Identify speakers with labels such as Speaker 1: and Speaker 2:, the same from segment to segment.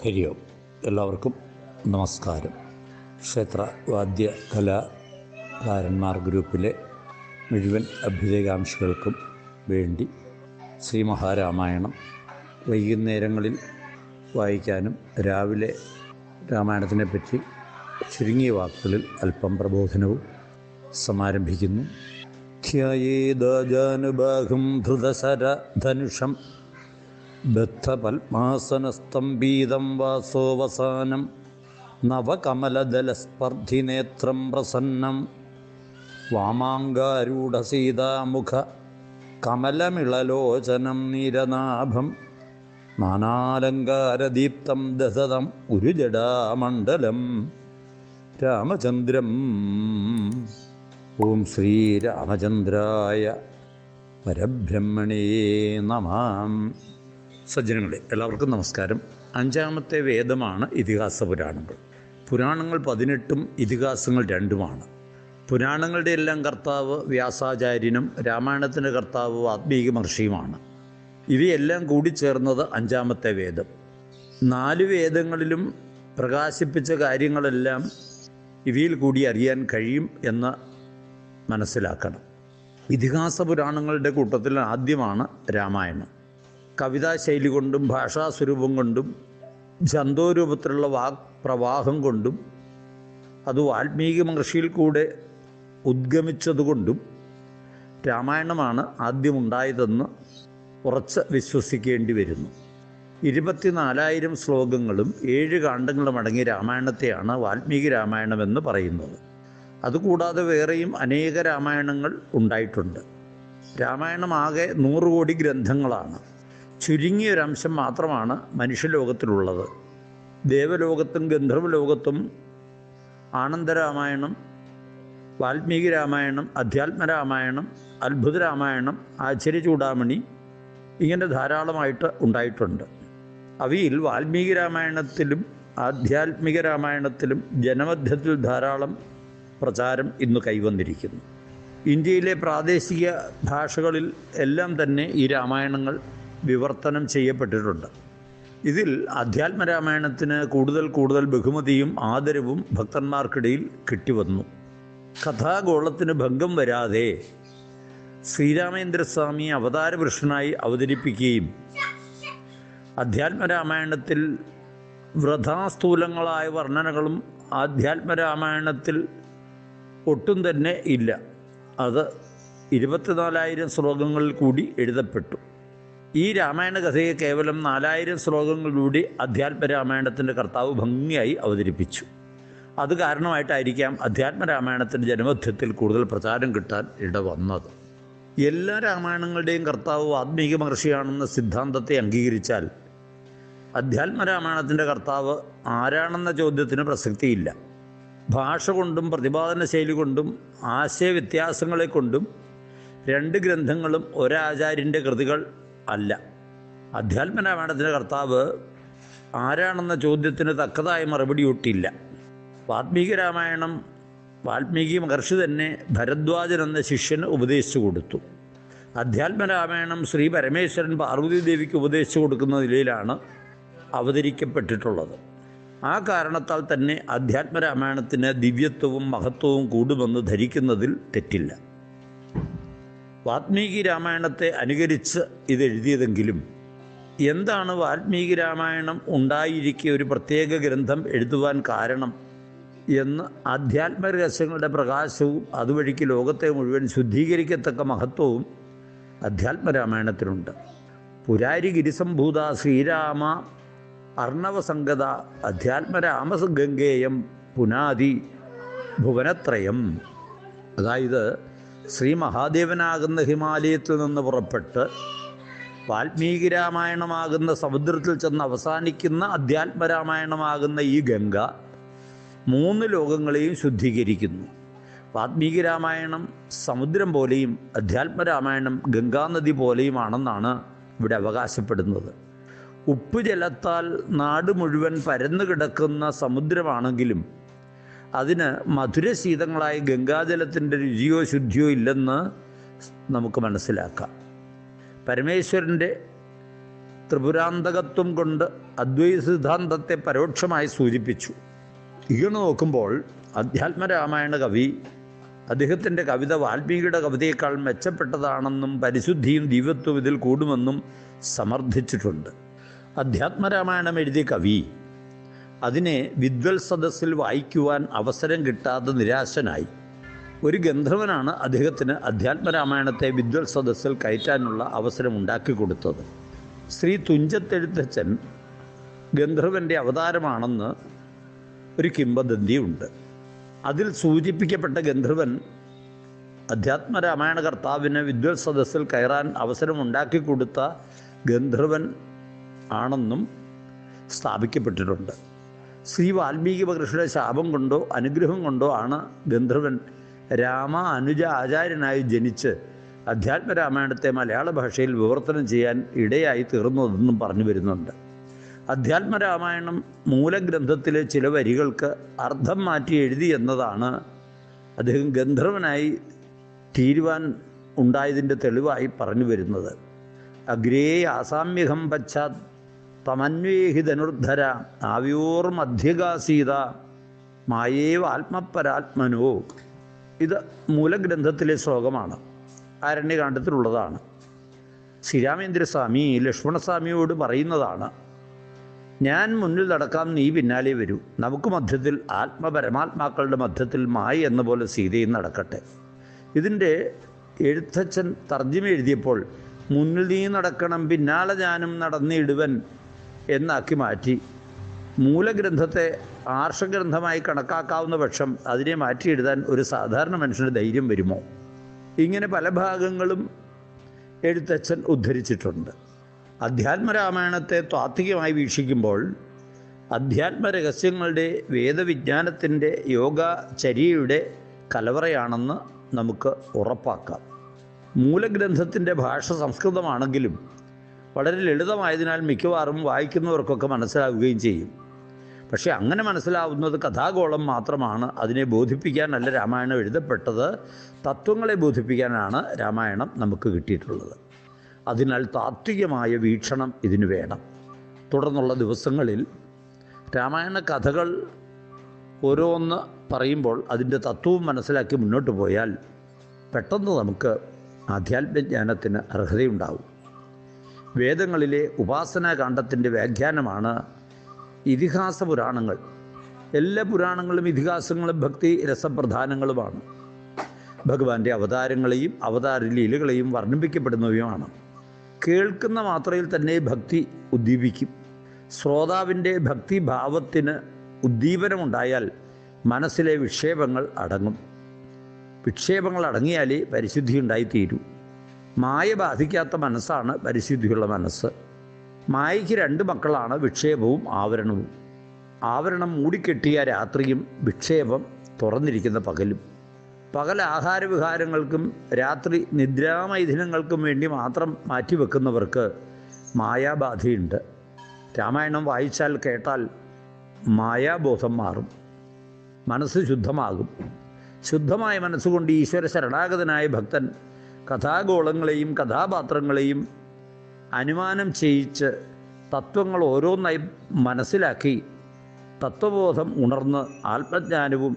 Speaker 1: ഹരി ഓം എല്ലാവർക്കും നമസ്കാരം. ക്ഷേത്ര വാദ്യ കലാകാരന്മാർ ഗ്രൂപ്പിലെ മുഴുവൻ അഭ്യുദയകാംക്ഷികൾക്കും വേണ്ടി ശ്രീ മഹാരാമായണം വൈകുന്നേരങ്ങളിൽ വായിക്കാനും രാവിലെ രാമായണത്തിനെ പറ്റി ചുരുങ്ങിയ വാക്കുകളിൽ അല്പം പ്രബോധനവും സമാരംഭിക്കുന്നു. ധ്യേദാനുബാഹും ധൃതസര ധനുഷം ബദ്ധപത്മാസനസ്തംഭീതം വാസോവസാനം നവകമലദലസ്പർദ്ധിനേത്രം പ്രസന്നം വാമാങ്കാരൂഢസീതാമുഖ കമലമിളലോചനം നീരനാഭം നാനാലങ്കാരദീപ്തം ദശതം ഉരുജടാമണ്ഡലം രാമചന്ദ്രം. ഓം ശ്രീരാമചന്ദ്രായ പരബ്രഹ്മണേ നമാം. സജ്ജനങ്ങളെ എല്ലാവർക്കും നമസ്കാരം. അഞ്ചാമത്തെ വേദമാണ് ഇതിഹാസ പുരാണങ്ങൾ. പുരാണങ്ങൾ പതിനെട്ടും ഇതിഹാസങ്ങൾ രണ്ടുമാണ്. പുരാണങ്ങളുടെ എല്ലാം കർത്താവ് വ്യാസാചാര്യനും രാമായണത്തിന്റെ കർത്താവ് വാത്മീകി മഹർഷിയുമാണ്. ഇവയെല്ലാം കൂടി ചേർന്നത് അഞ്ചാമത്തെ വേദം. നാല് വേദങ്ങളിലും പ്രകാശിപ്പിച്ച കാര്യങ്ങളെല്ലാം ഇവയിൽ കൂടി അറിയാൻ കഴിയും എന്ന് മനസ്സിലാക്കണം. ഇതിഹാസ പുരാണങ്ങളുടെ കൂട്ടത്തിൽ ആദ്യമാണ് രാമായണം. കവിതാശൈലി കൊണ്ടും ഭാഷാസ്വരൂപം കൊണ്ടും ഛന്തോരൂപത്തിലുള്ള വാക് പ്രവാഹം കൊണ്ടും അത് വാൽമീകി മഹർഷിയിൽ കൂടെ ഉദ്ഗമിച്ചതുകൊണ്ടും രാമായണമാണ് ആദ്യമുണ്ടായതെന്ന് ഉറച്ച് വിശ്വസിക്കേണ്ടി വരുന്നു. ഇരുപത്തിനാലായിരം ശ്ലോകങ്ങളും ഏഴ് കാണ്ഡങ്ങളും അടങ്ങിയ രാമായണത്തെയാണ് വാൽമീകി രാമായണമെന്ന് പറയുന്നത്. അതുകൂടാതെ വേറെയും അനേക രാമായണങ്ങൾ ഉണ്ടായിട്ടുണ്ട്. രാമായണമാകെ നൂറ് കോടി ഗ്രന്ഥങ്ങളാണ്. ചുരുങ്ങിയ ഒരംശം മാത്രമാണ് മനുഷ്യലോകത്തിലുള്ളത്. ദേവലോകത്തും ഗന്ധർവലോകത്തും ആനന്ദരാമായണം വാൽമീകി രാമായണം അധ്യാത്മരാമായണം അത്ഭുത രാമായണം ആശ്ചര്യ ഇങ്ങനെ ധാരാളമായിട്ട് ഉണ്ടായിട്ടുണ്ട്. അവയിൽ വാൽമീകി രാമായണത്തിലും ആധ്യാത്മിക രാമായണത്തിലും ജനമധ്യത്തിൽ ധാരാളം പ്രചാരം ഇന്ന് കൈവന്നിരിക്കുന്നു. ഇന്ത്യയിലെ പ്രാദേശിക ഭാഷകളിൽ എല്ലാം തന്നെ ഈ രാമായണങ്ങൾ വിവർത്തനം ചെയ്യപ്പെട്ടിട്ടുണ്ട്. ഇതിൽ അധ്യാത്മരാമായണത്തിന് കൂടുതൽ കൂടുതൽ ബഹുമതിയും ആദരവും ഭക്തന്മാർക്കിടയിൽ കിട്ടിവന്നു. കഥാഗോളത്തിന് ഭംഗം വരാതെ ശ്രീരാമേന്ദ്രസ്വാമി അവതാരപുരുഷനായി അവതരിപ്പിക്കുകയും അധ്യാത്മരാമായണത്തിൽ വ്രതാസ്ഥൂലങ്ങളായ വർണനകളും ആധ്യാത്മരാമായണത്തിൽ ഒട്ടും തന്നെ ഇല്ല. അത് ഇരുപത്തിനാലായിരം ശ്ലോകങ്ങളിൽ കൂടി എഴുതപ്പെട്ടു. ഈ രാമായണ കഥയെ കേവലം നാലായിരം ശ്ലോകങ്ങളിലൂടെ അധ്യാത്മരാമായണത്തിന്റെ കർത്താവ് ഭംഗിയായി അവതരിപ്പിച്ചു. അത് കാരണമായിട്ടായിരിക്കാം അധ്യാത്മ രാമായണത്തിന്റെ ജനമധ്യത്തിൽ കൂടുതൽ പ്രചാരം കിട്ടാൻ ഇടവന്നത്. എല്ലാ രാമായണങ്ങളുടെയും കർത്താവ് ആത്മീക മഹർഷിയാണെന്ന സിദ്ധാന്തത്തെ അംഗീകരിച്ചാൽ അധ്യാത്മ രാമായണത്തിന്റെ കർത്താവ് ആരാണെന്ന ചോദ്യത്തിന് പ്രസക്തിയില്ല. ഭാഷ കൊണ്ടും പ്രതിപാദന ശൈലി കൊണ്ടും ആശയവ്യത്യാസങ്ങളെ കൊണ്ടും രണ്ട് ഗ്രന്ഥങ്ങളും ഒരാചാര്യന്റെ കൃതികൾ അല്ല. അധ്യാത്മരാമായണത്തിന്റെ കർത്താവ് ആരാണെന്ന ചോദ്യത്തിന് തക്കതായ മറുപടി ഒട്ടില്ല. വാൽമീകി രാമായണം വാൽമീകി മഹർഷി തന്നെ ഭരദ്വാജൻ എന്ന ശിഷ്യന് ഉപദേശിച്ചു കൊടുത്തു. അധ്യാത്മരാമായണം ശ്രീ പരമേശ്വരൻ പാർവതി ദേവിക്ക് ഉപദേശിച്ചു കൊടുക്കുന്ന നിലയിലാണ് അവതരിക്കപ്പെട്ടിട്ടുള്ളത്. ആ കാരണത്താൽ തന്നെ അധ്യാത്മരാമായണത്തിന് ദിവ്യത്വവും മഹത്വവും കൂടുമെന്ന് ധരിക്കുന്നതിൽ തെറ്റില്ല. വാൽമീകി രാമായണത്തെ അനുകരിച്ച് ഇത് എഴുതിയതെങ്കിലും എന്താണ് വാൽമീകി രാമായണം ഉണ്ടായിരിക്കെ ഒരു പ്രത്യേക ഗ്രന്ഥം എഴുതുവാൻ കാരണം എന്ന് ആധ്യാത്മ രഹസ്യങ്ങളുടെ പ്രകാശവും അതുവഴിക്ക് ലോകത്തെ മുഴുവൻ ശുദ്ധീകരിക്കത്തക്ക മഹത്വവും അധ്യാത്മരാമായണത്തിനുണ്ട് പുരാരി ഗിരിസംഭൂത ശ്രീരാമ അർണവസംഗത അധ്യാത്മരാമഗംഗേയം പുനാതി ഭുവനത്രയം. അതായത് ശ്രീ മഹാദേവനാകുന്ന ഹിമാലയത്തിൽ നിന്ന് പുറപ്പെട്ട് വാൽമീകി രാമായണമാകുന്ന സമുദ്രത്തിൽ ചെന്ന് അവസാനിക്കുന്ന അധ്യാത്മരാമായണമാകുന്ന ഈ ഗംഗ മൂന്ന് ലോകങ്ങളെയും ശുദ്ധീകരിക്കുന്നു. വാൽമീകി രാമായണം സമുദ്രം പോലെയും അധ്യാത്മരാമായണം ഗംഗാനദി പോലെയുമാണെന്നാണ് ഇവിടെ അവകാശപ്പെടുന്നത്. ഉപ്പ് ജലത്താൽ നാട് മുഴുവൻ പരന്നു കിടക്കുന്ന സമുദ്രമാണെങ്കിലും അതിന് മധുരശീതങ്ങളായ ഗംഗാജലത്തിന്റെ രുചിയോ ശുദ്ധിയോ ഇല്ലെന്ന് നമുക്ക് മനസ്സിലാക്കാം. പരമേശ്വരന്റെ ത്രിപുരാന്തകത്വം കൊണ്ട് അദ്വൈത സിദ്ധാന്തത്തെ പരോക്ഷമായി സൂചിപ്പിച്ചു. ഇങ്ങനെ നോക്കുമ്പോൾ അധ്യാത്മരാമായണ കവി അദ്ദേഹത്തിന്റെ കവിത വാൽമീകിയുടെ കവിതയേക്കാൾ മെച്ചപ്പെട്ടതാണെന്നും പരിശുദ്ധിയും ദിവ്യത്വം ഇതിൽ കൂടുമെന്നും സമർത്ഥിച്ചിട്ടുണ്ട്. അധ്യാത്മരാമായണം എഴുതിയ കവി അതിനെ വിദ്വൽ സദസ്സിൽ വായിക്കുവാൻ അവസരം കിട്ടാതെ നിരാശനായി. ഒരു ഗന്ധർവനാണ് അദ്ദേഹത്തിന് അധ്യാത്മരാമായണത്തെ വിദ്വൽ സദസ്സിൽ കയറ്റാനുള്ള അവസരം ഉണ്ടാക്കി കൊടുത്തത്. ശ്രീ തുഞ്ചത്തെഴുത്തച്ഛൻ ഗന്ധർവന്റെ അവതാരമാണെന്ന് ഒരു കിംബദന്തിയുണ്ട് അതിൽ സൂചിപ്പിക്കപ്പെട്ട ഗന്ധർവൻ അധ്യാത്മരാമായണ കർത്താവിന് വിദ്വൽ സദസ്സിൽ കയറാൻ അവസരം ഉണ്ടാക്കി കൊടുത്ത ഗന്ധർവൻ ആണെന്നും സ്ഥാപിക്കപ്പെട്ടിട്ടുണ്ട്. ശ്രീ വാൽമീകി മഹർഷിയുടെ ശാപം കൊണ്ടോ അനുഗ്രഹം കൊണ്ടോ ആണ് ഗന്ധർവൻ രാമ അനുജ ആചാര്യനായി ജനിച്ച് അധ്യാത്മരാമായണത്തെ മലയാള ഭാഷയിൽ വിവർത്തനം ചെയ്യാൻ ഇടയായി തീർന്നതെന്നും പറഞ്ഞു വരുന്നുണ്ട്. അധ്യാത്മരാമായണം മൂലഗ്രന്ഥത്തിലെ ചില വരികൾക്ക് അർത്ഥം മാറ്റി എഴുതി എന്നതാണ് അദ്ദേഹം ഗന്ധർവനായി തീരുവാൻ ഉണ്ടായതിന്റെ തെളിവായി പറഞ്ഞു വരുന്നത്. അഗ്രേ ആസാമ്യഹം പശ്ചാത് തമന്വേഹി ധനുർധര ആവ്യോർ മധ്യകാസീത മായേവ ആത്മപരാത്മനോ. ഇത് മൂലഗ്രന്ഥത്തിലെ ശ്ലോകമാണ്. ആരണ്യകാണ്ഡത്തിലുള്ളതാണ് ശ്രീരാമേന്ദ്രസ്വാമി ലക്ഷ്മണസ്വാമിയോട് പറയുന്നതാണ് ഞാൻ മുന്നിൽ നടക്കാം നീ പിന്നാലെ വരൂ. നമുക്ക് മധ്യത്തിൽ ആത്മപരമാത്മാക്കളുടെ മധ്യത്തിൽ മായ എന്ന പോലെ സീതയും നടക്കട്ടെ. ഇതിന്റെ എഴുത്തച്ഛൻ തർജിമ എഴുതിയപ്പോൾ മുന്നിൽ നീ നടക്കണം പിന്നാലെ ഞാനും നടന്നിടുവൻ. എന്നാക്കി മാറ്റി. മൂലഗ്രന്ഥത്തെ ആർഷഗ്രന്ഥമായി കണക്കാക്കാവുന്ന പക്ഷം അതിനെ മാറ്റി എഴുതാൻ ഒരു സാധാരണ മനുഷ്യന് ധൈര്യം വരുമോ? ഇങ്ങനെ പല ഭാഗങ്ങളും എഴുത്തച്ഛൻ ഉദ്ധരിച്ചിട്ടുണ്ട്. അധ്യാത്മരാമായണത്തെ താത്വികമായി വീക്ഷിക്കുമ്പോൾ അധ്യാത്മരഹസ്യങ്ങളുടെ വേദവിജ്ഞാനത്തിന്റെ യോഗ ചര്യയുടെ കലവറയാണെന്ന് നമുക്ക് ഉറപ്പാക്കാം. മൂലഗ്രന്ഥത്തിന്റെ ഭാഷ സംസ്കൃതമാണെങ്കിലും വളരെ ലളിതമായതിനാൽ മിക്കവാറും വായിക്കുന്നവർക്കൊക്കെ മനസ്സിലാവുകയും ചെയ്യും. പക്ഷേ അങ്ങനെ മനസ്സിലാവുന്നത് കഥാഗോളം മാത്രമാണ്. അതിനെ ബോധിപ്പിക്കാനല്ല രാമായണം എഴുതപ്പെട്ടത്. തത്വങ്ങളെ ബോധിപ്പിക്കാനാണ് രാമായണം നമുക്ക് കിട്ടിയിട്ടുള്ളത്. അതിനാൽ താത്വികമായ വീക്ഷണം ഇതിന് വേണം. തുടർന്നുള്ള ദിവസങ്ങളിൽ രാമായണ കഥകൾ ഓരോന്ന് പറയുമ്പോൾ അതിന്റെ തത്വവും മനസ്സിലാക്കി മുന്നോട്ട് പോയാൽ പെട്ടെന്ന് നമുക്ക് ആധ്യാത്മജ്ഞാനത്തിന് അർഹതയുണ്ടാവും. വേദങ്ങളിലെ ഉപാസനാകാന്ഡത്തിന്റെ വ്യാഖ്യാനമാണ് ഇതിഹാസ പുരാണങ്ങൾ. എല്ലാ പുരാണങ്ങളും ഇതിഹാസങ്ങളും ഭക്തി രസപ്രധാനങ്ങളുമാണ്. ഭഗവാന്റെ അവതാരങ്ങളെയും അവതാര ലീലകളെയും വർണിപ്പിക്കപ്പെടുന്നവയുമാണ്. കേൾക്കുന്ന മാത്രയിൽ തന്നെ ഭക്തി ഉദ്ദീപിക്കും. ശ്രോതാവിന്റെ ഭക്തിഭാവത്തിന് ഉദ്ദീപനമുണ്ടായാൽ മനസ്സിലെ വിക്ഷേപങ്ങൾ അടങ്ങും. വിക്ഷേപങ്ങൾ അടങ്ങിയാലേ പരിശുദ്ധി ഉണ്ടായിത്തീരൂ. മായ ബാധിക്കാത്ത മനസ്സാണ് പരിശുദ്ധിയുള്ള മനസ്സ്. മായയ്ക്ക് രണ്ട് മക്കളാണ് വിക്ഷേപവും ആവരണവും. ആവരണം മൂടിക്കെട്ടിയ രാത്രിയും വിക്ഷേപം തുറന്നിരിക്കുന്ന പകലും. പകൽ ആഹാരവിഹാരങ്ങൾക്കും രാത്രി നിദ്രാമൈഥിനങ്ങൾക്കും വേണ്ടി മാത്രം മാറ്റിവെക്കുന്നവർക്ക് മായാബാധയുണ്ട്. രാമായണം വായിച്ചാൽ കേട്ടാൽ മായാബോധം മാറും. മനസ്സ് ശുദ്ധമാകും. ശുദ്ധമായ മനസ്സുകൊണ്ട് ഈശ്വര ശരണാഗതനായ ഭക്തൻ കഥാഗോളങ്ങളെയും കഥാപാത്രങ്ങളെയും അനുമാനം ചെയ്യിച്ച് തത്വങ്ങൾ ഓരോന്നായി മനസ്സിലാക്കി തത്വബോധം ഉണർന്ന് ആത്മജ്ഞാനവും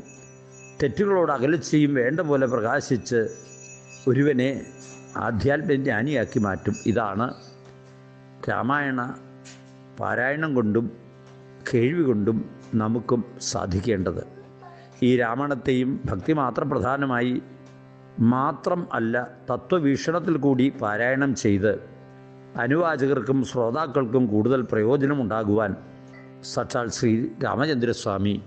Speaker 1: തെറ്റുകളോട് അകലച്ചയും വേണ്ട പോലെ പ്രകാശിച്ച് ഒരുവനെ ആധ്യാത്മജ്ഞാനിയാക്കി മാറ്റും. ഇതാണ് രാമായണ പാരായണം കൊണ്ടും കേൾവി കൊണ്ടും നമുക്കും സാധിക്കേണ്ടത്. ഈ രാമായണത്തെയും ഭക്തി മാത്രം പ്രധാനമായി മാത്രം അല്ല തത്വവീക്ഷണത്തിൽ കൂടി പാരായണം ചെയ്ത് അനുവാചകർക്കും ശ്രോതാക്കൾക്കും കൂടുതൽ പ്രയോജനമുണ്ടാകുവാൻ സച്ചാൽ ശ്രീ രാമചന്ദ്രസ്വാമി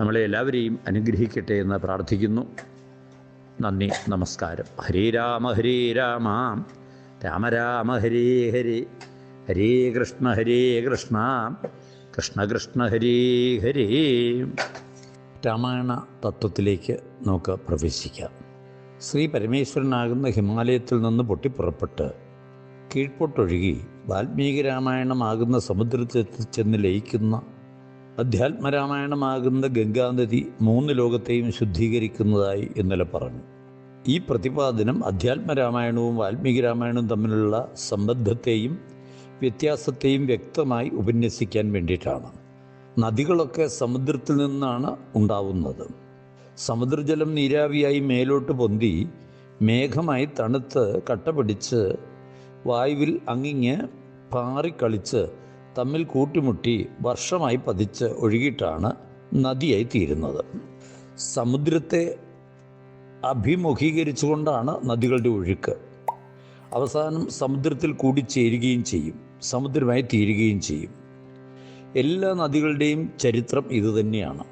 Speaker 1: നമ്മളെ എല്ലാവരെയും അനുഗ്രഹിക്കട്ടെ എന്ന് പ്രാർത്ഥിക്കുന്നു. നന്ദി നമസ്കാരം. ഹരേ രാമ ഹരേ രാമ. രാമ രാമ ഹരേ ഹരേ. ഹരേ കൃഷ്ണ ഹരേ കൃഷ്ണ. കൃഷ്ണ കൃഷ്ണ ഹരേ ഹരേ. രാമായണ തത്വത്തിലേക്ക് നമുക്ക് പ്രവേശിക്കാം. ശ്രീ പരമേശ്വരനാകുന്ന ഹിമാലയത്തിൽ നിന്ന് പൊട്ടിപ്പുറപ്പെട്ട് കീഴ്പോട്ടൊഴുകി വാൽമീകി രാമായണമാകുന്ന സമുദ്രത്തിൽ ചെന്ന് ലയിക്കുന്ന അധ്യാത്മരാമായണമാകുന്ന ഗംഗാനദി മൂന്ന് ലോകത്തെയും ശുദ്ധീകരിക്കുന്നതായി ഇന്നലെ പറഞ്ഞു. ഈ പ്രതിപാദനം അധ്യാത്മരാമായണവും വാൽമീകി രാമായണവും തമ്മിലുള്ള സംബന്ധത്തെയും വ്യത്യാസത്തെയും വ്യക്തമായി ഉപന്യസിക്കാൻ വേണ്ടിയിട്ടാണ്. നദികളൊക്കെ സമുദ്രത്തിൽ നിന്നാണ് ഉണ്ടാവുന്നത്. സമുദ്രജലം നീരാവിയായി മേലോട്ട് പൊന്തി മേഘമായി തണുത്ത് കട്ട പിടിച്ച് വായുവിൽ അങ്ങിങ്ങ് പാറിക്കളിച്ച് തമ്മിൽ കൂട്ടിമുട്ടി വർഷമായി പതിച്ച് ഒഴുകിയിട്ടാണ് നദിയായി തീരുന്നത്. സമുദ്രത്തെ അഭിമുഖീകരിച്ചുകൊണ്ടാണ് നദികളുടെ ഒഴുക്ക്. അവസാനം സമുദ്രത്തിൽ കൂടിച്ചേരുകയും ചെയ്യും സമുദ്രമായി തീരുകയും ചെയ്യും. എല്ലാ നദികളുടെയും ചരിത്രം ഇതുതന്നെയാണ്.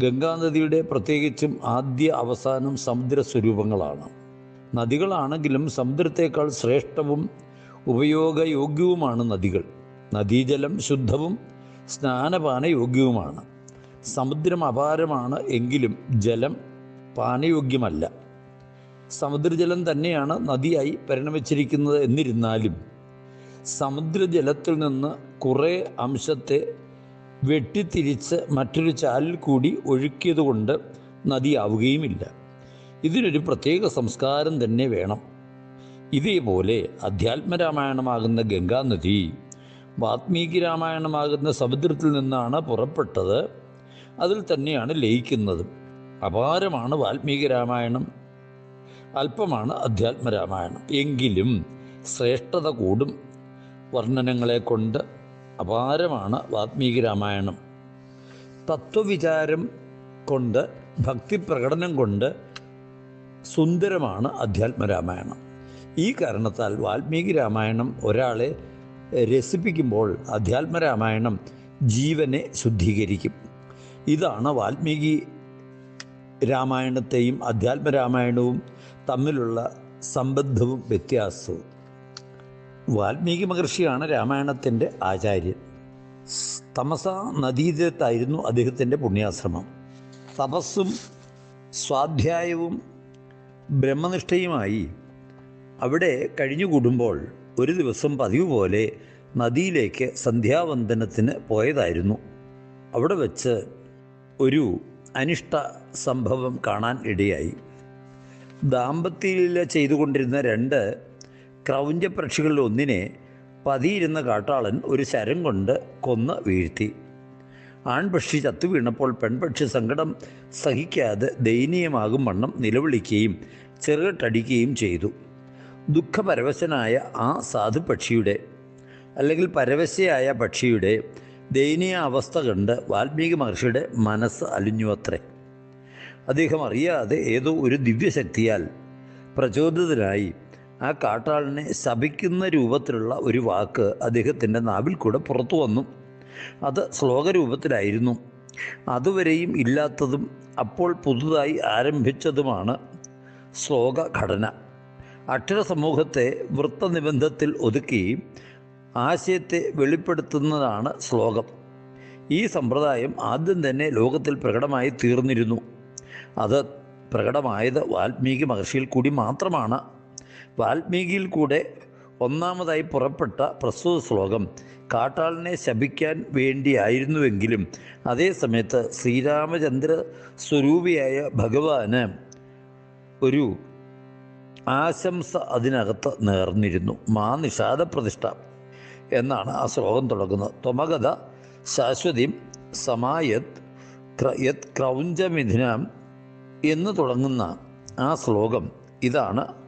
Speaker 1: ഗംഗാനദിയുടെ പ്രത്യേകിച്ചും ആദ്യ അവസാനം സമുദ്ര സ്വരൂപങ്ങളാണ് നദികളാണെങ്കിലും സമുദ്രത്തേക്കാൾ ശ്രേഷ്ഠവും ഉപയോഗയോഗ്യവുമാണ് നദികൾ. നദീജലം ശുദ്ധവും സ്നാനപാന യോഗ്യവുമാണ് സമുദ്രം അപാരമാണ് എങ്കിലും ജലം പാനയോഗ്യമല്ല. സമുദ്രജലം തന്നെയാണ് നദിയായി പരിണമിച്ചിരിക്കുന്നത് എന്നിരുന്നാലും സമുദ്രജലത്തിൽ നിന്ന് കുറേ അംശത്തെ വെട്ടിത്തിരിച്ച് മറ്റൊരു ചാലിൽ കൂടി ഒഴുക്കിയതുകൊണ്ട് നദിയാവുകയുമില്ല. ഇതിനൊരു പ്രത്യേക സംസ്കാരം തന്നെ വേണം. ഇതേപോലെ അധ്യാത്മരാമായണമാകുന്ന ഗംഗാനദി വാത്മീകി രാമായണമാകുന്ന സമുദ്രത്തിൽ നിന്നാണ് പുറപ്പെട്ടത്. അതിൽ തന്നെയാണ് ലയിക്കുന്നതും. അപാരമാണ് വാൽമീകി രാമായണം. അല്പമാണ് അധ്യാത്മരാമായണം. എങ്കിലും ശ്രേഷ്ഠത കൂടും. വർണനങ്ങളെ കൊണ്ട് അപാരമാണ് വാത്മീകി രാമായണം. തത്വവിചാരം കൊണ്ട് ഭക്തി പ്രകടനം കൊണ്ട് സുന്ദരമാണ് അധ്യാത്മരാമായണം. ഈ കാരണത്താൽ വാൽമീകി രാമായണം ഒരാളെ രസിപ്പിക്കുമ്പോൾ അധ്യാത്മരാമായണം ജീവനെ ശുദ്ധീകരിക്കും. ഇതാണ് വാൽമീകി രാമായണത്തെയും അധ്യാത്മരാമായണവും തമ്മിലുള്ള സംബന്ധവും വ്യത്യാസവും. വാൽമീകി മഹർഷിയാണ് രാമായണത്തിന്റെ ആചാര്യൻ. തമസ നദീതീരത്തായിരുന്നു അദ്ദേഹത്തിന്റെ പുണ്യാശ്രമം. തപസ്സും സ്വാധ്യായവും ബ്രഹ്മനിഷ്ഠയുമായി അവിടെ കഴിഞ്ഞുകൂടുമ്പോൾ ഒരു ദിവസം പതിവ് പോലെ നദിയിലേക്ക് സന്ധ്യാവന്ദനത്തിന് പോയതായിരുന്നു. അവിടെ വച്ച് ഒരു അനിഷ്ട സംഭവം കാണാൻ ഇടയായി. ദാമ്പത്യലീല ചെയ്തുകൊണ്ടിരുന്ന രണ്ട് ക്രൗഞ്ചപക്ഷികളിൽ ഒന്നിനെ പതിയിരുന്ന കാട്ടാളൻ ഒരു ശരം കൊണ്ട് കൊന്ന് വീഴ്ത്തി. ആൺപക്ഷി ചത്തു വീണപ്പോൾ പെൺപക്ഷി സങ്കടം സഹിക്കാതെ ദയനീയമാകും വണ്ണം നിലവിളിക്കുകയും ചെറുകെട്ടടിക്കുകയും ചെയ്തു. ദുഃഖപരവശനായ ആ സാധു പക്ഷിയുടെ അല്ലെങ്കിൽ പരവശയായ പക്ഷിയുടെ ദയനീയ അവസ്ഥ കണ്ട് വാൽമീകി മഹർഷിയുടെ മനസ്സ് അലിഞ്ഞു അത്രേ. അദ്ദേഹം അറിയാതെ ഏതോ ഒരു ദിവ്യശക്തിയാൽ പ്രചോദിതനായി ആ കാട്ടാളിനെ ശപിക്കുന്ന രൂപത്തിലുള്ള ഒരു വാക്ക് അദ്ദേഹത്തിന്റെ നാവിൽ കൂടെ പുറത്തു വന്നു. അത് ശ്ലോകരൂപത്തിലായിരുന്നു അതുവരെയും ഇല്ലാത്തതും അപ്പോൾ പുതുതായി ആരംഭിച്ചതുമാണ് ശ്ലോക ഘടന. അക്ഷരസമൂഹത്തെ വൃത്തനിബന്ധത്തിൽ ഒതുക്കി ആശയത്തെ വെളിപ്പെടുത്തുന്നതാണ് ശ്ലോകം. ഈ സമ്പ്രദായം ആദ്യം തന്നെ ലോകത്തിൽ പ്രകടമായി തീർന്നിരുന്നു. അത് പ്രകടമായത് വാൽമീകി മഹർഷിയിൽ കൂടി മാത്രമാണ്. വാൽമീകിയിൽ കൂടെ ഒന്നാമതായി പുറപ്പെട്ട പ്രസ്തുത ശ്ലോകം കാട്ടാളിനെ ശപിക്കാൻ വേണ്ടിയായിരുന്നുവെങ്കിലും അതേ സമയത്ത് ശ്രീരാമചന്ദ്ര സ്വരൂപിയായ ഭഗവാന് ഒരു ആശംസ അതിനകത്ത് നേർന്നിരുന്നു. മാ നിഷാദ പ്രതിഷ്ഠ എന്നാണ് ആ ശ്ലോകം തുടങ്ങുന്നത്. ത്വമഗത ശാശ്വതിം സമായത് യത് ക്രൗഞ്ചമിഥുനം എന്ന് തുടങ്ങുന്ന ആ ശ്ലോകം ഇതാണ്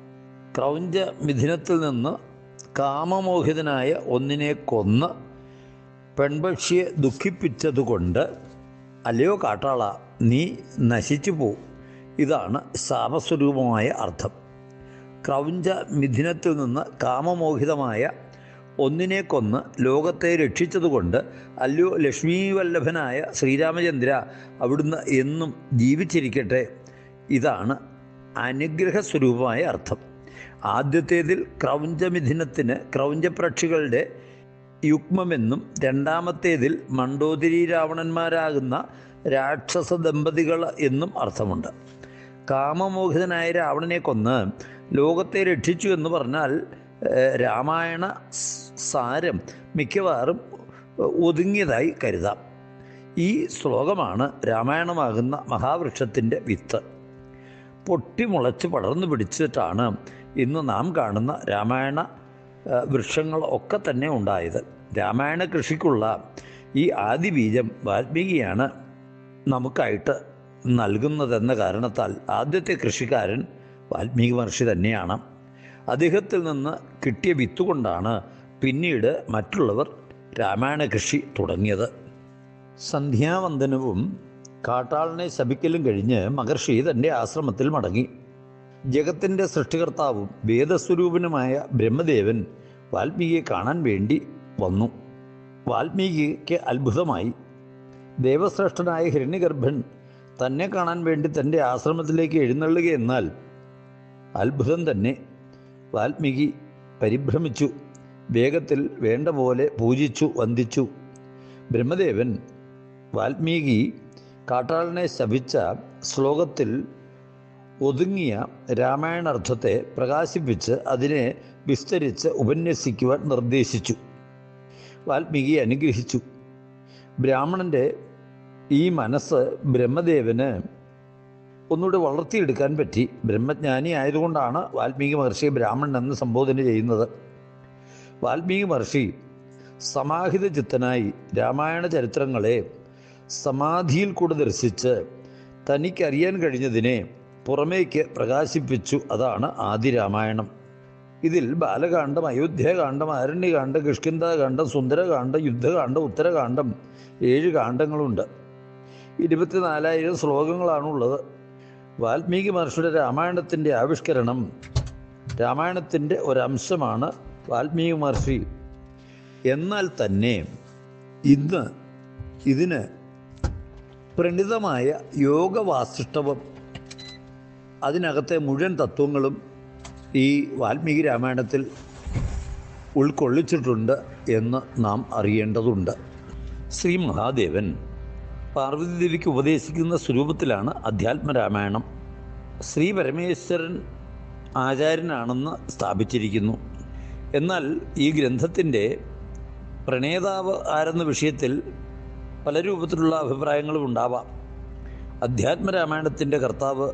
Speaker 1: ക്രൗഞ്ച മിഥുനത്തിൽ നിന്ന് കാമമോഹിതനായ ഒന്നിനെ കൊന്ന് പെൺപക്ഷിയെ ദുഃഖിപ്പിച്ചതുകൊണ്ട് അല്ലയോ കാട്ടാള നീ നശിച്ചു പോ. ഇതാണ് ശാപസ്വരൂപമായ അർത്ഥം. ക്രൗഞ്ച മിഥുനത്തിൽ നിന്ന് കാമമോഹിതമായ ഒന്നിനെ കൊന്ന് ലോകത്തെ രക്ഷിച്ചതുകൊണ്ട് അല്ലയോ ലക്ഷ്മീവല്ലഭനായ ശ്രീരാമചന്ദ്ര അവിടുന്ന് എന്നും ജീവിച്ചിരിക്കട്ടെ. ഇതാണ് അനുഗ്രഹ സ്വരൂപമായ അർത്ഥം. ആദ്യത്തേതിൽ ക്രൗഞ്ചമിഥുനത്തിന് ക്രൗഞ്ചപ്രക്ഷികളുടെ യുഗ്മമെന്നും രണ്ടാമത്തേതിൽ മണ്ടോതിരി രാവണന്മാരാകുന്ന രാക്ഷസ ദമ്പതികൾ എന്നും അർത്ഥമുണ്ട്. കാമമോഹിതനായ രാവണനെ കൊന്ന് ലോകത്തെ രക്ഷിച്ചു എന്ന് പറഞ്ഞാൽ രാമായണ സാരം മിക്കവാറും ഒതുങ്ങിയതായി കരുതാം. ഈ ശ്ലോകമാണ് രാമായണമാകുന്ന മഹാവൃക്ഷത്തിന്റെ വിത്ത്. പൊട്ടിമുളച്ച് പടർന്നു പിടിച്ചിട്ടാണ് ഇന്ന് നാം കാണുന്ന രാമായണ വൃക്ഷങ്ങൾ ഒക്കെ തന്നെ ഉണ്ടായത്. രാമായണ കൃഷിക്കുള്ള ഈ ആദ്യ ബീജം വാൽമീകിയാണ് നമുക്കായിട്ട് നൽകുന്നതെന്ന കാരണത്താൽ ആദ്യത്തെ കൃഷിക്കാരൻ വാൽമീകി മഹർഷി തന്നെയാണ്. അദ്ദേഹത്തിൽ നിന്ന് കിട്ടിയ വിത്തുകൊണ്ടാണ് പിന്നീട് മറ്റുള്ളവർ രാമായണ കൃഷി തുടങ്ങിയത്. സന്ധ്യാവന്ദനവും കാട്ടാളനെ ശപിക്കലും കഴിഞ്ഞ് മഹർഷി തന്റെ ആശ്രമത്തിൽ മടങ്ങി. ജഗത്തിന്റെ സൃഷ്ടികർത്താവും വേദസ്വരൂപനുമായ ബ്രഹ്മദേവൻ വാൽമീകിയെ കാണാൻ വേണ്ടി വന്നു. വാൽമീകിക്ക് അത്ഭുതമായി. ദേവശ്രേഷ്ഠനായ ഹിരണ്യഗർഭൻ തന്നെ കാണാൻ വേണ്ടി തന്റെ ആശ്രമത്തിലേക്ക് എഴുന്നള്ളുകയെന്നാൽ അത്ഭുതം തന്നെ. വാൽമീകി പരിഭ്രമിച്ചു. വേഗത്തിൽ വേണ്ട പോലെ പൂജിച്ചു വന്ദിച്ചു. ബ്രഹ്മദേവൻ വാൽമീകി കാട്ടാളനെ ശപിച്ച ശ്ലോകത്തിൽ ഒതുങ്ങിയ രാമായണാർത്ഥത്തെ പ്രകാശിപ്പിച്ച് അതിനെ വിസ്തരിച്ച് ഉപന്യസിക്കുവാൻ നിർദ്ദേശിച്ചു. വാൽമീകി അനുഗ്രഹിച്ചു. ബ്രാഹ്മണന്റെ ഈ മനസ്സ് ബ്രഹ്മദേവന് ഒന്നുകൂടെ വളർത്തിയെടുക്കാൻ പറ്റി. ബ്രഹ്മജ്ഞാനി ആയതുകൊണ്ടാണ് വാൽമീകി മഹർഷി ബ്രാഹ്മണൻ എന്ന് സംബോധന ചെയ്യുന്നത്. വാൽമീകി മഹർഷി സമാഹിത ചിത്തനായി രാമായണ ചരിത്രങ്ങളെ സമാധിയിൽ കൂടെ ദർശിച്ച് തനിക്കറിയാൻ കഴിഞ്ഞതിനെ പുറമേക്ക് പ്രകാശിപ്പിച്ചു. അതാണ് ആദി രാമായണം ഇതിൽ ബാലകാന്ഡം അയോധ്യകാന്ഡം ആരണ്യകാന്ഡം കിഷ്കിന്താകാന്ഡം സുന്ദരകാന്ഡം യുദ്ധകാന്ഡം ഉത്തരകാന്ഡം ഏഴ് കാണ്ഡങ്ങളുണ്ട്. ഇരുപത്തിനാലായിരം ശ്ലോകങ്ങളാണുള്ളത്. വാൽമീകി മഹർഷിയുടെ രാമായണത്തിന്റെ ആവിഷ്കരണം രാമായണത്തിന്റെ ഒരംശമാണ് വാൽമീകി മഹർഷി. എന്നാൽ തന്നെ ഇന്ന് ഇതിന് പ്രണിതമായ യോഗവാസിഷ്ടവം അതിനകത്തെ മുഴുവൻ തത്വങ്ങളും ഈ വാൽമീകി രാമായണത്തിൽ ഉൾക്കൊള്ളിച്ചിട്ടുണ്ട് എന്ന് നാം അറിയേണ്ടതുണ്ട്. ശ്രീ മഹാദേവൻ പാർവതിദേവിക്ക് ഉപദേശിക്കുന്ന സ്വരൂപത്തിലാണ് അധ്യാത്മരാമായണം. ശ്രീ പരമേശ്വരൻ ആചാര്യനാണെന്ന് സ്ഥാപിച്ചിരിക്കുന്നു. എന്നാൽ ഈ ഗ്രന്ഥത്തിന്റെ പ്രണേതാവ് ആരെന്ന വിഷയത്തിൽ പല രൂപത്തിലുള്ള അഭിപ്രായങ്ങളും ഉണ്ടാവാം. അധ്യാത്മരാമായണത്തിന്റെ കർത്താവ്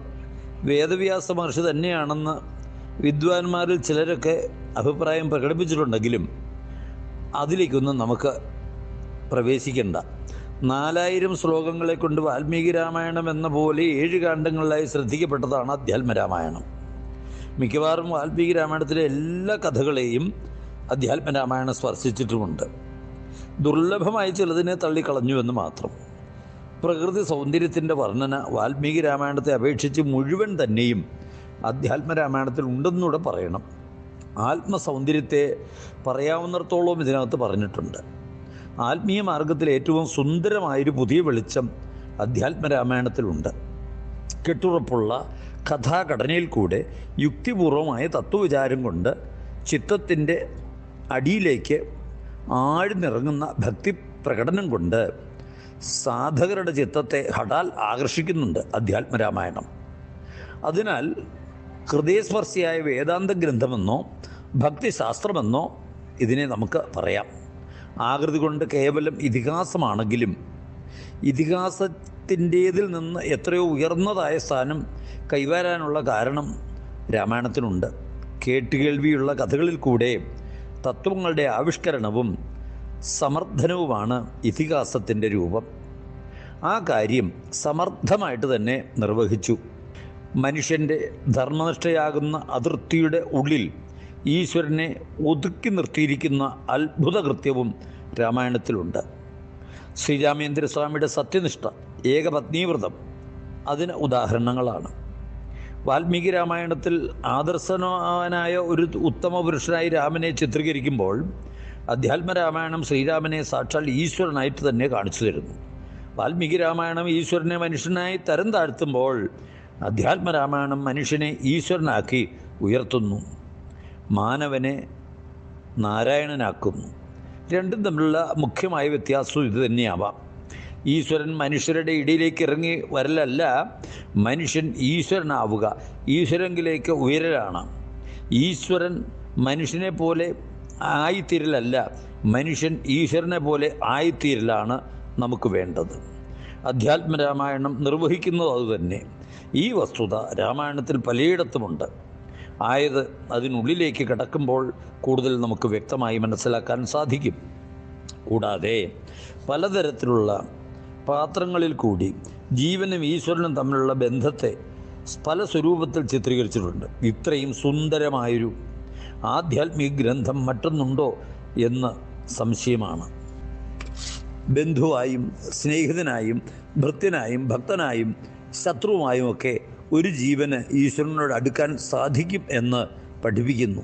Speaker 1: വേദവ്യാസ മഹർഷി തന്നെയാണെന്ന് വിദ്വാൻമാരിൽ ചിലരൊക്കെ അഭിപ്രായം പ്രകടിപ്പിച്ചിട്ടുണ്ടെങ്കിലും അതിലേക്കൊന്നും നമുക്ക് പ്രവേശിക്കേണ്ട. നാലായിരം ശ്ലോകങ്ങളെ കൊണ്ട് വാൽമീകി രാമായണം എന്ന പോലെ ഏഴ് കാണ്ഡങ്ങളിലായി ശ്രദ്ധിക്കപ്പെട്ടതാണ് അധ്യാത്മ രാമായണം. മിക്കവാറും വാൽമീകി രാമായണത്തിലെ എല്ലാ കഥകളെയും അധ്യാത്മരാമായണം സ്പർശിച്ചിട്ടുമുണ്ട്. ദുർലഭമായി ചിലതിനെ തള്ളിക്കളഞ്ഞു എന്ന് മാത്രം. പ്രകൃതി സൗന്ദര്യത്തിന്റെ വർണന വാൽമീകി രാമായണത്തെ അപേക്ഷിച്ച് മുഴുവൻ തന്നെയും അധ്യാത്മരാമായണത്തിൽ ഉണ്ടെന്നൂടെ പറയണം. ആത്മസൗന്ദര്യത്തെ പറയാവുന്നിടത്തോളം ഇതിനകത്ത് പറഞ്ഞിട്ടുണ്ട്. ആത്മീയ മാർഗത്തിൽ ഏറ്റവും സുന്ദരമായൊരു പുതിയ വെളിച്ചം അധ്യാത്മരാമായണത്തിലുണ്ട് കെട്ടുറപ്പുള്ള കഥാഘടനയിൽ കൂടെ യുക്തിപൂർവമായ തത്വവിചാരം കൊണ്ട് ചിത്തത്തിന്റെ അടിയിലേക്ക് ആഴ്ന്നിറങ്ങുന്ന ഭക്തി പ്രകടനം കൊണ്ട് സാധകരുടെ ചിത്തത്തെ ഹഠാൽ ആകർഷിക്കുന്നുണ്ട് അധ്യാത്മരാമായണം. അതിനാൽ ഹൃദയസ്പർശിയായ വേദാന്ത ഗ്രന്ഥമെന്നോ ഭക്തിശാസ്ത്രമെന്നോ ഇതിനെ നമുക്ക് പറയാം. ആകൃതി കൊണ്ട് കേവലം ഇതിഹാസമാണെങ്കിലും ഇതിഹാസത്തിന്റേതിൽ നിന്ന് എത്രയോ ഉയർന്നതായ സ്ഥാനം കൈവരാനുള്ള കാരണം രാമായണത്തിനുണ്ട്. കേട്ടുകേൾവിയുള്ള കഥകളിൽ കൂടെ തത്വങ്ങളുടെ ആവിഷ്കരണവും സമർത്ഥനവുമാണ് ഇതിഹാസത്തിന്റെ രൂപം. ആ കാര്യം സമർത്ഥമായിട്ട് തന്നെ നിർവഹിച്ചു. മനുഷ്യന്റെ ധർമ്മനിഷ്ഠയാകുന്ന അതിർത്തിയുടെ ഉള്ളിൽ ഈശ്വരനെ ഒതുക്കി നിർത്തിയിരിക്കുന്ന അത്ഭുത കൃത്യവും രാമായണത്തിലുണ്ട് ശ്രീരാമേന്ദ്രസ്വാമിയുടെ സത്യനിഷ്ഠ ഏകപത്നീവ്രതം അതിന് ഉദാഹരണങ്ങളാണ്. വാൽമീകി രാമായണത്തിൽ ആദർശനായ ഒരു ഉത്തമ പുരുഷനായി രാമനെ ചിത്രീകരിക്കുമ്പോൾ അധ്യാത്മരാമായണം ശ്രീരാമനെ സാക്ഷാൽ ഈശ്വരനായിട്ട് തന്നെ കാണിച്ചു തരുന്നു. വാൽമീകി രാമായണം ഈശ്വരനെ മനുഷ്യനായി തരം താഴ്ത്തുമ്പോൾ അധ്യാത്മരാമായണം മനുഷ്യനെ ഈശ്വരനാക്കി ഉയർത്തുന്നു. മാനവനെ നാരായണനാക്കുന്നു. രണ്ടും തമ്മിലുള്ള മുഖ്യമായ വ്യത്യാസം ഇത് തന്നെയാവാം. ഈശ്വരൻ മനുഷ്യരുടെ ഇടയിലേക്ക് ഇറങ്ങി വരലല്ല മനുഷ്യൻ ഈശ്വരനാവുക ഈശ്വരങ്കിലേക്ക് ഉയരലാണ്. ഈശ്വരൻ മനുഷ്യനെ പോലെ ആയിത്തീരലല്ല. മനുഷ്യൻ ഈശ്വരനെ പോലെ ആയിത്തീരലാണ് നമുക്ക് വേണ്ടത്. അധ്യാത്മ രാമായണം നിർവഹിക്കുന്നത് അതുതന്നെ ഈ വസ്തുത രാമായണത്തിൽ പലയിടത്തുമുണ്ട്. ആയത് അതിനുള്ളിലേക്ക് കടക്കുമ്പോൾ കൂടുതൽ നമുക്ക് വ്യക്തമായി മനസ്സിലാക്കാൻ സാധിക്കും. കൂടാതെ പലതരത്തിലുള്ള പാത്രങ്ങളിൽ കൂടി ജീവനും ഈശ്വരനും തമ്മിലുള്ള ബന്ധത്തെ പല സ്വരൂപത്തിൽ ചിത്രീകരിച്ചിട്ടുണ്ട്. ഇത്രയും സുന്ദരമായൊരു ആധ്യാത്മിക ഗ്രന്ഥം മറ്റൊന്നുണ്ടോ എന്ന് സംശയമാണ്. ബന്ധുവായും സ്നേഹിതനായും ഭൃത്യനായും ഭക്തനായും ശത്രുവുമായും ഒക്കെ ഒരു ജീവന് ഈശ്വരനോട് അടുക്കാൻ സാധിക്കും എന്ന് പഠിപ്പിക്കുന്നു.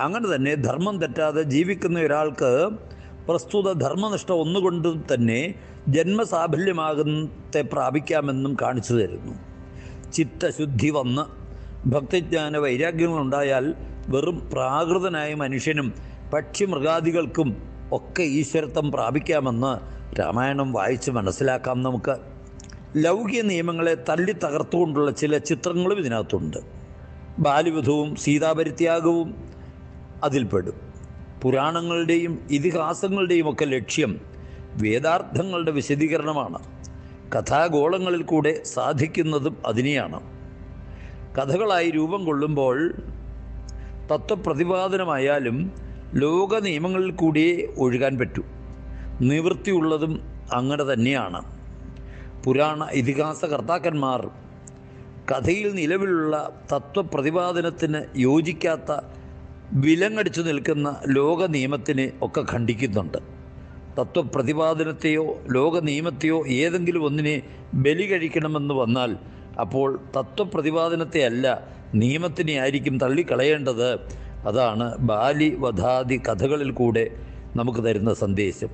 Speaker 1: അങ്ങനെ തന്നെ ധർമ്മം തെറ്റാതെ ജീവിക്കുന്ന ഒരാൾക്ക് പ്രസ്തുത ധർമ്മനിഷ്ഠ ഒന്നുകൊണ്ട് തന്നെ ജന്മസാഫല്യമാകത്തെ പ്രാപിക്കാമെന്നും കാണിച്ചു തരുന്നു. ചിത്തശുദ്ധി വന്ന് ഭക്തിജ്ഞാന വൈരാഗ്യങ്ങളുണ്ടായാൽ വെറും പ്രാകൃതനായ മനുഷ്യനും പക്ഷി മൃഗാദികൾക്കും ഒക്കെ ഈശ്വരത്വം പ്രാപിക്കാമെന്ന് രാമായണം വായിച്ച് മനസ്സിലാക്കാം നമുക്ക്. ലൗകിക നിയമങ്ങളെ തല്ലി തകർത്തുകൊണ്ടുള്ള ചില ചിത്രങ്ങളും ഇതിനകത്തുണ്ട്. ബാലിവധവും സീതാപരിത്യാഗവും അതിൽപ്പെടും. പുരാണങ്ങളുടെയും ഇതിഹാസങ്ങളുടെയും ഒക്കെ ലക്ഷ്യം വേദാർത്ഥങ്ങളുടെ വിശദീകരണമാണ്. കഥാഗോളങ്ങളിൽ കൂടെ സാധിക്കുന്നതും അതിനെയാണ്. കഥകളായി രൂപം കൊള്ളുമ്പോൾ തത്വപ്രതിപാദനമായാലും ലോക നിയമങ്ങളിൽ കൂടിയേ ഒഴുകാൻ പറ്റൂ. നിവൃത്തിയുള്ളതും അങ്ങനെ തന്നെയാണ്. പുരാണ ഇതിഹാസ കർത്താക്കന്മാർ കഥയിൽ നിലവിലുള്ള തത്വപ്രതിപാദനത്തിന് യോജിക്കാത്ത വിലങ്ങടിച്ചു നിൽക്കുന്ന ലോക നിയമത്തിനെ ഒക്കെ ഖണ്ഡിക്കുന്നുണ്ട്. തത്വപ്രതിപാദനത്തെയോ ലോക നിയമത്തെയോ ഏതെങ്കിലും ഒന്നിനെ ബലി കഴിക്കണമെന്ന് വന്നാൽ അപ്പോൾ തത്വപ്രതിപാദനത്തെ അല്ല നിയമത്തിനെ ആയിരിക്കും തള്ളിക്കളയേണ്ടത്. അതാണ് ബാലി വധാദി കഥകളിൽ കൂടെ നമുക്ക് തരുന്ന സന്ദേശം.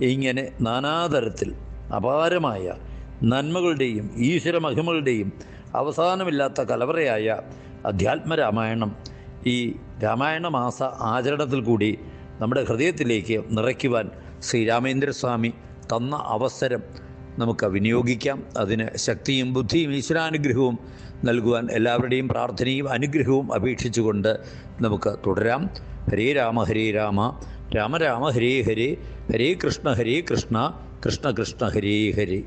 Speaker 1: ഇങ്ങനെ നാനാതരത്തിൽ അപാരമായ നന്മകളുടെയും ഈശ്വര മഹിമകളുടെയും അവസാനമില്ലാത്ത കലവറയായ അധ്യാത്മരാമായണം ഈ രാമായണ മാസ ആചരണത്തിൽ കൂടി നമ്മുടെ ഹൃദയത്തിലേക്ക് നിറയ്ക്കുവാൻ ശ്രീരാമേന്ദ്രസ്വാമി തന്ന അവസരം നമുക്ക് വിനിയോഗിക്കാം. അതിന് ശക്തിയും ബുദ്ധിയും ഈശ്വരാനുഗ്രഹവും നൽകുവാൻ എല്ലാവരുടെയും പ്രാർത്ഥനയും അനുഗ്രഹവും അപേക്ഷിച്ചുകൊണ്ട് നമുക്ക് തുടരാം. ഹരേ രാമ ഹരേ രാമ. രാമ രാമ ഹരേ ഹരേ. ഹരേ കൃഷ്ണ ഹരേ കൃഷ്ണ. കൃഷ്ണ കൃഷ്ണ ഹരേ ഹരേ.